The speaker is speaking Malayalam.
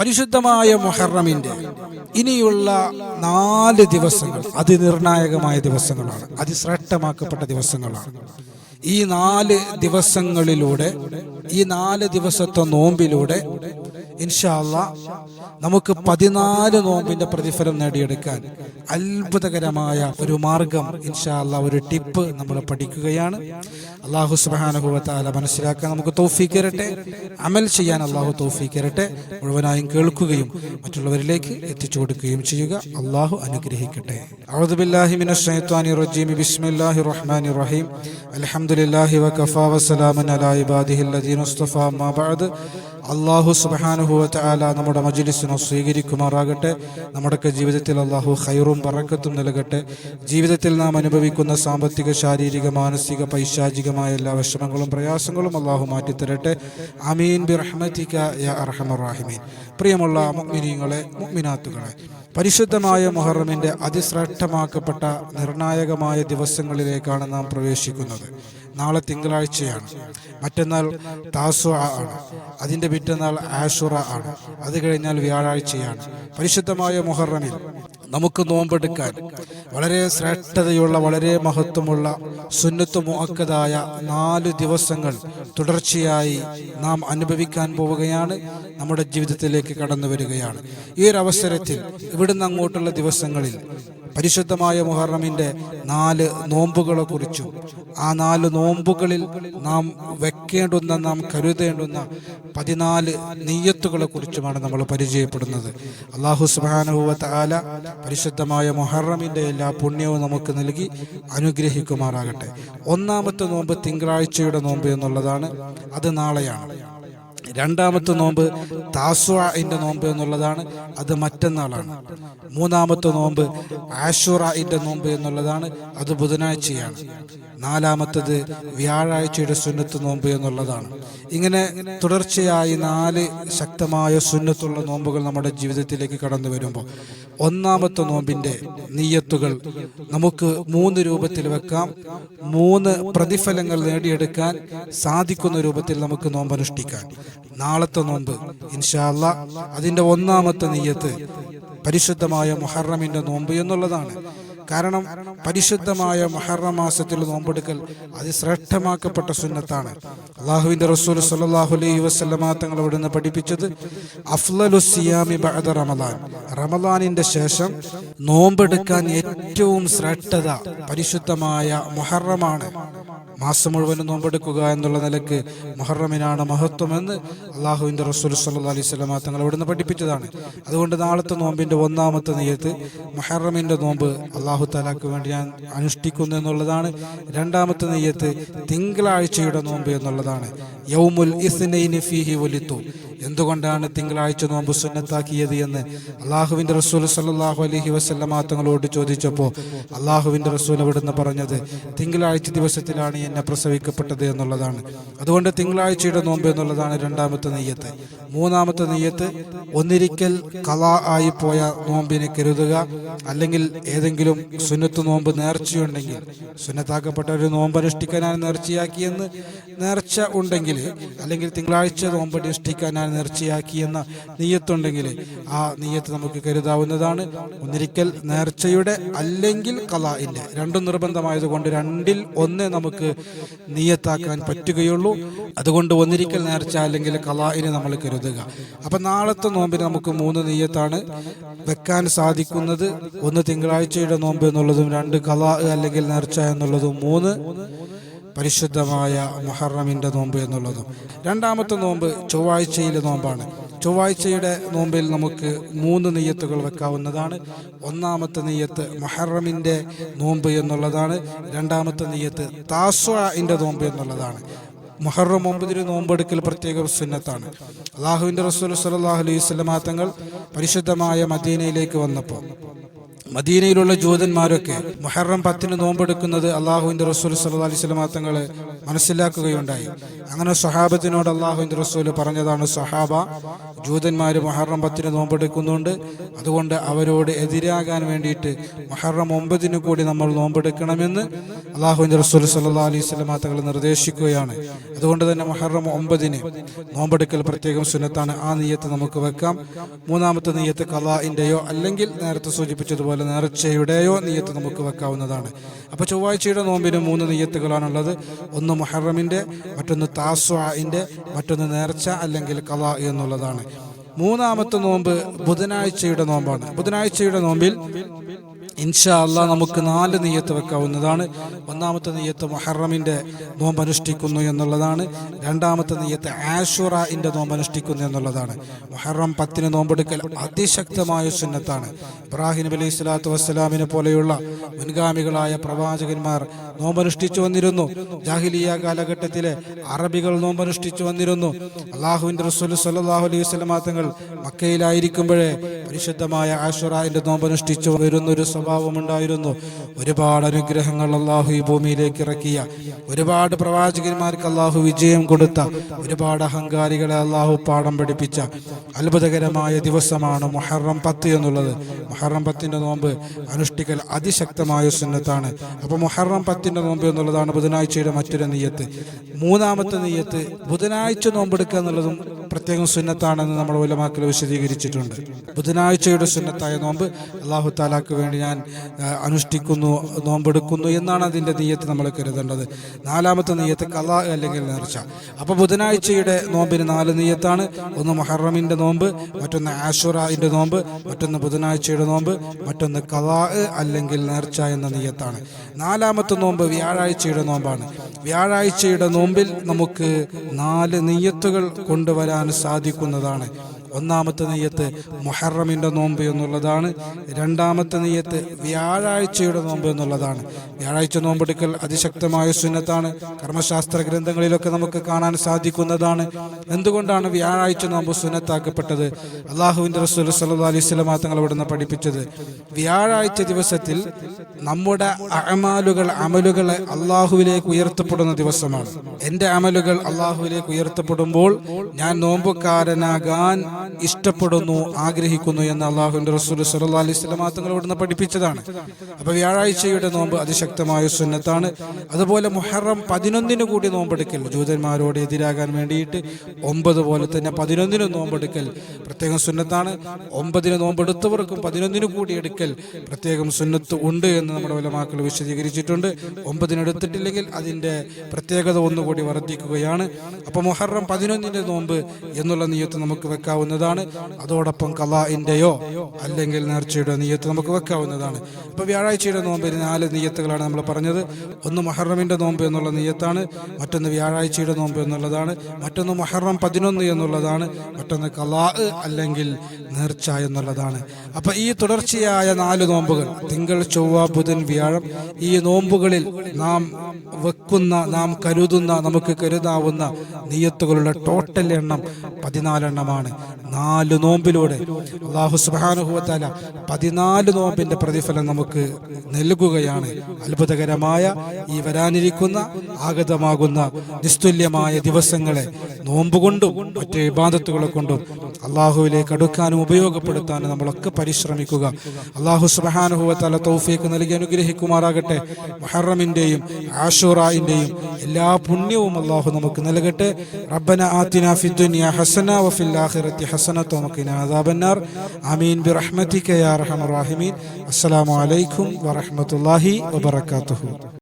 പരിശുദ്ധമായ മുഹറമിന്റെ ഇനിയുള്ള നാല് ദിവസങ്ങൾ അതിനിർണായകമായ ദിവസങ്ങളാണ് അതിശ്രേഷ്ഠമാക്കപ്പെട്ട ദിവസങ്ങളാണ്. ഈ നാല് ദിവസങ്ങളിലൂടെ ഈ നാല് ദിവസത്തെ നോമ്പിലൂടെ ഇൻഷാല്ല നമുക്ക് പതിനാല് നോമ്പിന്റെ പ്രതിഫലം നേടിയെടുക്കാൻ അത്ഭുതകരമായ ഒരു മാർഗം ഇൻഷാല്ല ഒരു ടിപ്പ് നമ്മൾ പഠിക്കുകയാണ്. അള്ളാഹു സുബാനുഭവത്താല മനസ്സിലാക്കാൻ നമുക്ക് തോഫീക്ക് തരട്ടെ അമൽ ചെയ്യാൻ അള്ളാഹു തോഫീക്ക് തരട്ടെ മുഴുവനായും കേൾക്കുകയും മറ്റുള്ളവരിലേക്ക് എത്തിച്ചു കൊടുക്കുകയും ചെയ്യുക. അള്ളാഹു അനുഗ്രഹിക്കട്ടെ. അലഹമുല്ലാഹി വസ്ലാമൻ അലാ ഇബാദിഹി ലദീന ഇസ്തഫാ അമ്മാ ബഅദ്. അള്ളാഹു സുബാനുഭവത്താല നമ്മുടെ മജ്ലിസിനെ സ്വീകരിക്കുമാറാകട്ടെ. നമ്മുടെയൊക്കെ ജീവിതത്തിൽ അള്ളാഹു ഹൈറും പറക്കത്തും നൽകട്ടെ. ജീവിതത്തിൽ നാം അനുഭവിക്കുന്ന സാമ്പത്തിക ശാരീരിക മാനസിക പൈശാചികമായ എല്ലാ വിഷമങ്ങളും പ്രയാസങ്ങളും അള്ളാഹു മാറ്റിത്തരട്ടെ. അമീൻ ബി റഹ്മത്തിക യാ പ്രിയമുള്ള മുഗ്മിനീങ്ങളെ മുഗ്മിനാത്തുകളെ പരിശുദ്ധമായ മുഹറമിന്റെ അതിശ്രേഷ്ഠമാക്കപ്പെട്ട നിർണായകമായ ദിവസങ്ങളിലേക്കാണ് നാം പ്രവേശിക്കുന്നത്. നാളെ തിങ്കളാഴ്ചയാണ്. മറ്റന്നാൾ താസു ആണ്. അതിന്റെ പിറ്റന്നാൾ ആഷുറ ആണ്. അത് കഴിഞ്ഞാൽ വ്യാഴാഴ്ചയാണ്. പരിശുദ്ധമായ മുഹറമിൽ നമുക്ക് നോമ്പെടുക്കാൻ വളരെ ശ്രേഷ്ഠതയുള്ള വളരെ മഹത്വമുള്ള സുന്നത്ത് മുഹക്കതായ നാല് ദിവസങ്ങൾ തുടർച്ചയായി നാം അനുഭവിക്കാൻ പോവുകയാണ് നമ്മുടെ ജീവിതത്തിലേക്ക് കടന്നു വരികയാണ്. ഈ ഒരു അവസരത്തിൽ ഇവിടുന്ന് അങ്ങോട്ടുള്ള ദിവസങ്ങളിൽ പരിശുദ്ധമായ മുഹറമിന്റെ നാല് നോമ്പുകളെ കുറിച്ചും ആ നാല് നോമ്പുകളിൽ നാം വെക്കേണ്ടുന്ന നാം കരുതേണ്ടുന്ന പതിനാല് നെയ്യത്തുകളെ കുറിച്ചുമാണ് നമ്മൾ പരിചയപ്പെടുന്നത്. അള്ളാഹു സുബാനുഭവത്ത് ആല പരിശുദ്ധമായ മുഹറമിന്റെ എല്ലാ പുണ്യവും നമുക്ക് നൽകി അനുഗ്രഹിക്കുമാറാകട്ടെ. ഒന്നാമത്തെ നോമ്പ് തിങ്കളാഴ്ചയുടെ നോമ്പ് എന്നുള്ളതാണ്. അത് നാളെയാണ്. രണ്ടാമത്തെ നോമ്പ് താസുഅന്റെ നോമ്പ് എന്നുള്ളതാണ്. അത് മറ്റന്നാളാണ്. മൂന്നാമത്തെ നോമ്പ് ആഷുറയുടെ നോമ്പ് എന്നുള്ളതാണ്. അത് ബുധനാഴ്ചയാണ്. നാലാമത്തത് വ്യാഴാഴ്ചയുടെ സുന്നത്ത് നോമ്പ് എന്നുള്ളതാണ്. ഇങ്ങനെ തുടർച്ചയായി നാല് ശക്തമായ സുന്നത്തുള്ള നോമ്പുകൾ നമ്മുടെ ജീവിതത്തിലേക്ക് കടന്നു വരുമ്പോൾ ഒന്നാമത്തെ നോമ്പിന്റെ നീയത്തുകൾ നമുക്ക് മൂന്ന് രൂപത്തിൽ വെക്കാം. മൂന്ന് പ്രതിഫലങ്ങൾ നേടിയെടുക്കാൻ സാധിക്കുന്ന രൂപത്തിൽ നമുക്ക് നോമ്പ് അനുഷ്ഠിക്കാം നാളത്തെ നോമ്പ്. ഇൻഷാല്ല അതിന്റെ ഒന്നാമത്തെ നെയ്യത്ത് പരിശുദ്ധമായ മുഹറമിന്റെ നോമ്പ് എന്നുള്ളതാണ്. കാരണം പരിശുദ്ധമായ മുഹറം മാസത്തിൽ നോമ്പെടുക്കൽ അതിശ്രേഷ്ഠമാക്കപ്പെട്ട സുന്നത്താണ്. അള്ളാഹുവിന്റെ റസൂൽ സല്ലല്ലാഹു അലൈഹി വസല്ലമ തങ്ങൾ ഇവിടുന്ന് പഠിപ്പിച്ചത് അഫ്ലലുസിയാമി ബഅദ റമദാൻ. റമദാനിന്റെ ശേഷം നോമ്പെടുക്കാൻ ഏറ്റവും ശ്രേഷ്ഠത പരിശുദ്ധമായ മുഹറമാണ്. മാസം മുഴുവനും നോമ്പെടുക്കുക എന്നുള്ള നിലയ്ക്ക് മുഹറമിനാണ് മഹത്വമെന്ന് അള്ളാഹുവിന്റെ റസൂൽ സല്ലാ അലൈഹി സ്വലമ തങ്ങൾ ഇവിടുന്ന് പഠിപ്പിച്ചതാണ്. അതുകൊണ്ട് നാളത്തെ നോമ്പിന്റെ ഒന്നാമത്തെ നെയ്യത്ത് മുഹറമിന്റെ നോമ്പ് അള്ളാഹു താലാക്ക് വേണ്ടി ഞാൻ അനുഷ്ഠിക്കുന്നു എന്നുള്ളതാണ്. രണ്ടാമത്തെ നെയ്യത്ത് തിങ്കളാഴ്ചയുടെ നോമ്പ് എന്നുള്ളതാണ്. യൗമുൽ ഇസ്നൈനി ഫീഹി വലിത്തു. എന്തുകൊണ്ടാണ് തിങ്കളാഴ്ച നോമ്പ് സുന്നത്താക്കിയത് എന്ന് അള്ളാഹുവിന്റെ റസൂൽ സല്ലാഹു അലഹി വസല്ലമ തങ്ങളോട് ചോദിച്ചപ്പോൾ അള്ളാഹുവിന്റെ റസൂൽ അവിടുന്ന് പറഞ്ഞത് തിങ്കളാഴ്ച ദിവസത്തിലാണ് എന്നെ പ്രസവിക്കപ്പെട്ടത് എന്നുള്ളതാണ്. അതുകൊണ്ട് തിങ്കളാഴ്ചയുടെ നോമ്പ് എന്നുള്ളതാണ് രണ്ടാമത്തെ നെയ്യത്ത്. മൂന്നാമത്തെ നെയ്യത്ത് ഒന്നിരിക്കൽ കല ആയി പോയ നോമ്പിനെ കരുതുക. അല്ലെങ്കിൽ ഏതെങ്കിലും സുന്നത്ത് നോമ്പ് നേർച്ചയുണ്ടെങ്കിൽ സുന്നത്താക്കപ്പെട്ട ഒരു നോമ്പ് അനുഷ്ഠിക്കാനാണ് നേർച്ചയാക്കിയെന്ന് നേർച്ച ഉണ്ടെങ്കിൽ അല്ലെങ്കിൽ തിങ്കളാഴ്ച നോമ്പ് അനുഷ്ഠിക്കാനാണ് നേർച്ചയാക്കിയെന്ന നീയത്തുണ്ടെങ്കിൽ ആ നീയത്ത് നമുക്ക് കരുതാവുന്നതാണ്. ഒന്നിരിക്കൽ നേർച്ചയുടെ അല്ലെങ്കിൽ കലാഇന്റെ രണ്ടും നിർബന്ധമായതുകൊണ്ട് രണ്ടിൽ ഒന്ന് നമുക്ക് നീയത്താക്കാൻ പറ്റുകയുള്ളൂ. അതുകൊണ്ട് ഒന്നിരിക്കൽ നേർച്ച അല്ലെങ്കിൽ കലാഇനെ നമ്മൾ കരുതുക. അപ്പൊ നാളത്തെ നോമ്പിന് നമുക്ക് മൂന്ന് നീയത്താണ് വെക്കാൻ സാധിക്കുന്നത്. ഒന്ന് തിങ്കളാഴ്ചയുടെ നോമ്പ് എന്നുള്ളതും രണ്ട് കലാ അല്ലെങ്കിൽ നേർച്ച എന്നുള്ളതും മൂന്ന്. പരിശുദ്ധമായ മുഹറമിന്റെ നോമ്പ് എന്നുള്ളതും. രണ്ടാമത്തെ നോമ്പ് ചൊവ്വാഴ്ചയിലെ നോമ്പാണ്. ചൊവ്വാഴ്ചയുടെ നോമ്പിൽ നമുക്ക് മൂന്ന് നെയ്യത്തുകൾ വെക്കാവുന്നതാണ്. ഒന്നാമത്തെ നെയ്യത്ത് മുഹറമിന്റെ നോമ്പ് എന്നുള്ളതാണ്. രണ്ടാമത്തെ നെയ്യത്ത് താസ്വാന്റെ നോമ്പ് എന്നുള്ളതാണ്. മുഹറം ഒമ്പതിന് നോമ്പെടുക്കൽ പ്രത്യേക സുന്നത്താണ്. അള്ളാഹുവിന്റെ റസൂൽ സല്ലല്ലാഹു അലൈഹി വസല്ലമ തങ്ങൾ പരിശുദ്ധമായ മദീനയിലേക്ക് വന്നപ്പോൾ മദീനയിലുള്ള ജൂതന്മാരൊക്കെ മുഹറം പത്തിന് നോമ്പെടുക്കുന്നത് അള്ളാഹുവിന്റെ റസൂൽ സല്ലാ അലൈഹി തങ്ങളെ മനസ്സിലാക്കുകയുണ്ടായി. അങ്ങനെ സ്വഹാബത്തിനോട് അള്ളാഹുവിന്റെ റസൂൽ പറഞ്ഞതാണ് സ്വഹാബ ജൂതന്മാർ മുഹറം പത്തിന് നോമ്പെടുക്കുന്നുണ്ട്. അതുകൊണ്ട് അവരോട് എതിരാകാൻ വേണ്ടിയിട്ട് മുഹറം ഒമ്പതിന് കൂടി നമ്മൾ നോമ്പെടുക്കണമെന്ന് അള്ളാഹുവിന്റെ റസൂൽ സല്ലാ അലൈഹി വസല്ലം തങ്ങൾ നിർദ്ദേശിക്കുകയാണ്. അതുകൊണ്ട് തന്നെ മുഹറം ഒമ്പതിന് നോമ്പെടുക്കൽ പ്രത്യേകം സുന്നത്താണ്. ആ നീയത്ത് നമുക്ക് വെക്കാം. മൂന്നാമത്തെ നീയത്ത് കലാഇന്റെയോ അല്ലെങ്കിൽ നേരത്തെ സൂചിപ്പിച്ചതുപോലെ നേർച്ചയുടെയോ നീയത്ത് നമുക്ക് വെക്കാവുന്നതാണ്. അപ്പോൾ ചൊവ്വാഴ്ചയുടെ നോമ്പിന് മൂന്ന് നീയത്തുകളാണുള്ളത് ഒന്ന് മുഹറമിന്റെ മറ്റൊന്ന് താസ്വാന്റെ മറ്റൊന്ന് നേർച്ച അല്ലെങ്കിൽ കഥ എന്നുള്ളതാണ്. മൂന്നാമത്തെ നോമ്പ് ബുധനാഴ്ചയുടെ നോമ്പാണ്. ബുധനാഴ്ചയുടെ നോമ്പിൽ ഇൻഷാ അള്ളാഹ് നമുക്ക് നാല് നെയ്യത്ത് വെക്കാവുന്നതാണ്. ഒന്നാമത്തെ നെയ്യത്ത് മൊഹറമിന്റെ നോമ്പ് അനുഷ്ഠിക്കുന്നു എന്നുള്ളതാണ്. രണ്ടാമത്തെ നെയ്യത്ത് ആഷുറയിന്റെ നോമ്പ് അനുഷ്ഠിക്കുന്നു എന്നുള്ളതാണ്. മുഹറം പത്തിന് നോമ്പെടുക്കൽ അതിശക്തമായ സുന്നത്താണ്. ഇബ്രാഹിം നബി അലൈഹി സ്വലാത്തു വസ്സലാമിനെ പോലെയുള്ള മുൻഗാമികളായ പ്രവാചകന്മാർ നോമ്പനുഷ്ഠിച്ചു വന്നിരുന്നു. ജാഹിലിയ കാലഘട്ടത്തിലെ അറബികൾ നോമ്പനുഷ്ഠിച്ചു വന്നിരുന്നു. അള്ളാഹുവിന്റെ റസൂൽ സല്ലാഹു അലൈഹി സ്വലമാങ്ങൾ മക്കയിലായിരിക്കുമ്പോഴേ പരിശുദ്ധമായ ആഷുറായിന്റെ നോമ്പനുഷ്ഠിച്ചു വരുന്നൊരു സ്വഭാവമുണ്ടായിരുന്നു ഒരുപാട് അനുഗ്രഹങ്ങൾ അള്ളാഹു ഈ ഭൂമിയിലേക്ക് ഇറക്കിയ. ഒരുപാട് പ്രവാചകന്മാർക്ക് അള്ളാഹു വിജയം കൊടുത്ത. ഒരുപാട് അഹങ്കാരികളെ അള്ളാഹു പാഠം പഠിപ്പിച്ച. അത്ഭുതകരമായ ദിവസമാണ് മൊഹറം പത്ത് എന്നുള്ളത്. മൊഹറം പത്തിന്റെ നോമ്പ് അനുഷ്ഠിക്കൽ അതിശക്തമായ സുന്നത്താണ്. അപ്പോൾ മൊഹറം പത്തിന്റെ നോമ്പ് എന്നുള്ളതാണ് ബുധനാഴ്ചയുടെ മറ്റൊരു നെയ്യത്ത്. മൂന്നാമത്തെ നെയ്യത്ത് ബുധനാഴ്ച നോമ്പെടുക്കുക എന്നുള്ളതും പ്രത്യേകം സുന്നത്താണെന്ന് നമ്മൾ ഉലമാക്കൽ വിശദീകരിച്ചിട്ടുണ്ട്. ബുധനാഴ്ചയുടെ സുന്നത്തായ നോമ്പ് അള്ളാഹു താലാക്ക് വേണ്ടി ഞാൻ അനുഷ്ഠിക്കുന്നു നോമ്പെടുക്കുന്നു എന്നാണ് അതിന്റെ നെയ്യത്ത് നമ്മൾ കരുതേണ്ടത്. നാലാമത്തെ നെയ്യത്ത് കല അല്ലെങ്കിൽ നേർച്ച. അപ്പോൾ ബുധനാഴ്ചയുടെ നോമ്പിന് നാല് നെയ്യത്താണ് ഒന്ന് മുഹറമിന്റെ നോമ്പ് മറ്റൊന്ന് ആഷുറയിന്റെ നോമ്പ് മറ്റൊന്ന് ബുധനാഴ്ചയുടെ നോമ്പ് മറ്റൊന്ന് കലാ അല്ലെങ്കിൽ നേർച്ച എന്ന നെയ്യത്താണ് നാലാമത്തെ നോമ്പ് വ്യാഴാഴ്ചയുടെ നോമ്പാണ്. വ്യാഴാഴ്ചയുടെ നോമ്പിൽ നമുക്ക് നാല് നെയ്യത്തുകൾ കൊണ്ടുവരാൻ സാധിക്കുന്നതാണ്. ഒന്നാമത്തെ നെയ്യത്ത് മുഹറമിന്റെ നോമ്പ് എന്നുള്ളതാണ്. രണ്ടാമത്തെ നെയ്യത്ത് വ്യാഴാഴ്ചയുടെ നോമ്പ് എന്നുള്ളതാണ്. വ്യാഴാഴ്ച നോമ്പെടുക്കൽ അതിശക്തമായ സുന്നത്താണ്. കർമ്മശാസ്ത്ര ഗ്രന്ഥങ്ങളിലൊക്കെ നമുക്ക് കാണാൻ സാധിക്കുന്നതാണ്. എന്തുകൊണ്ടാണ് വ്യാഴാഴ്ച നോമ്പ് സുന്നത്താക്കപ്പെട്ടത്? അള്ളാഹുവിന്റെ റസൂൽ സല്ലു അലൈഹി സ്വലമാ തങ്ങൾ ഇവിടുന്ന് പഠിപ്പിച്ചത് വ്യാഴാഴ്ച ദിവസത്തിൽ നമ്മുടെ അമാലുകൾ അമലുകൾ അള്ളാഹുവിലേക്ക് ഉയർത്തപ്പെടുന്ന ദിവസമാണ്. എന്റെ അമലുകൾ അള്ളാഹുവിലേക്ക് ഉയർത്തപ്പെടുമ്പോൾ ഞാൻ നോമ്പുകാരനാകാൻ ഇഷ്ടപ്പെടുന്നു ആഗ്രഹിക്കുന്നു എന്ന് അള്ളാഹുന്റെ റസൂൽ സല്ലല്ലാഹു അലൈഹി തങ്ങൾ ഇവിടുന്ന് പഠിപ്പിച്ചതാണ്. അപ്പോൾ വ്യാഴാഴ്ചയുടെ നോമ്പ് അതിശക്തമായ സുന്നത്താണ്. അതുപോലെ മുഹറം പതിനൊന്നിന് കൂടി നോമ്പെടുക്കൽ ജൂതന്മാരോട് എതിരാകാൻ വേണ്ടിയിട്ട് ഒമ്പത് പോലെ തന്നെ പതിനൊന്നിന് നോമ്പെടുക്കൽ പ്രത്യേകം സുന്നത്താണ്. ഒമ്പതിന് നോമ്പെടുത്തവർക്കും പതിനൊന്നിന് കൂടി എടുക്കൽ പ്രത്യേകം സുന്നത്ത് ഉണ്ട് എന്ന് നമ്മുടെ വലമാക്കൾ വിശദീകരിച്ചിട്ടുണ്ട്. ഒമ്പതിനെടുത്തിട്ടില്ലെങ്കിൽ അതിന്റെ പ്രത്യേകത ഒന്നുകൂടി വർദ്ധിക്കുകയാണ്. അപ്പോൾ മുഹറം പതിനൊന്നിന്റെ നോമ്പ് എന്നുള്ള നിയത്ത് നമുക്ക് വെക്കാവുന്നതാണ് അതോടൊപ്പം കലാഇന്റെയോ അല്ലെങ്കിൽ നേർച്ചയുടെ നീയത്ത് നമുക്ക് വെക്കാവുന്നതാണ്. ഇപ്പോൾ വ്യാഴാഴ്ചയുടെ നോമ്പിന് നാല് നീയത്തുകളാണ് നമ്മൾ പറഞ്ഞത്. ഒന്ന് മുഹറമിന്റെ നോമ്പ് എന്നുള്ള നീയത്താണ് മറ്റൊന്ന് വ്യാഴാഴ്ചയുടെ നോമ്പ് എന്നുള്ളതാണ് മറ്റൊന്ന് മുഹറം പതിനൊന്ന് എന്നുള്ളതാണ് മറ്റൊന്ന് കലാ അല്ലെങ്കിൽ നേർച്ച എന്നുള്ളതാണ്. അപ്പൊ ഈ തുടർച്ചയായ നാല് നോമ്പുകൾ തിങ്കൾ ചൊവ്വ ബുധൻ വ്യാഴം ഈ നോമ്പുകളിൽ നാം വെക്കുന്ന നാം കരുതുന്ന നമുക്ക് കരുതാവുന്ന നീയത്തുകളുടെ ടോട്ടൽ എണ്ണം പതിനാലെണ്ണമാണ്. നാല് നോമ്പിലൂടെ അള്ളാഹു സുബാനുഭവത്താല പതിനാല് നോമ്പിന്റെ പ്രതിഫലം നമുക്ക് നൽകുകയാണ്. അത്ഭുതകരമായ ഈ വരാനിരിക്കുന്ന ആഗതമാകുന്ന നിസ്തുല്യമായ ദിവസങ്ങളെ നോമ്പുകൊണ്ടും മറ്റ് വിഭാഗത്തുകളെ കൊണ്ടും അള്ളാഹുവിലേക്ക് അടുക്കാനും ഉപയോഗപ്പെടുത്താനും നമ്മളൊക്കെ പരിശ്രമിക്കുക. അള്ളാഹു സുബാനുഭവത്താല തൗഫീക്ക് നൽകി അനുഗ്രഹിക്കുമാറാകട്ടെ. മുഹറമിന്റെയും ആഷുറായിന്റെയും എല്ലാ പുണ്യവും അള്ളാഹു നമുക്ക് നൽകട്ടെ. റബ്ബന ആത്തിന ഫിദ്ദുനിയ ഹസന വഫിൽ ആഖിറത്തി حسنة وقنا عذاب النار. آمين برحمتك يا أرحم الراحمين. السلام عليكم ورحمة الله وبركاته.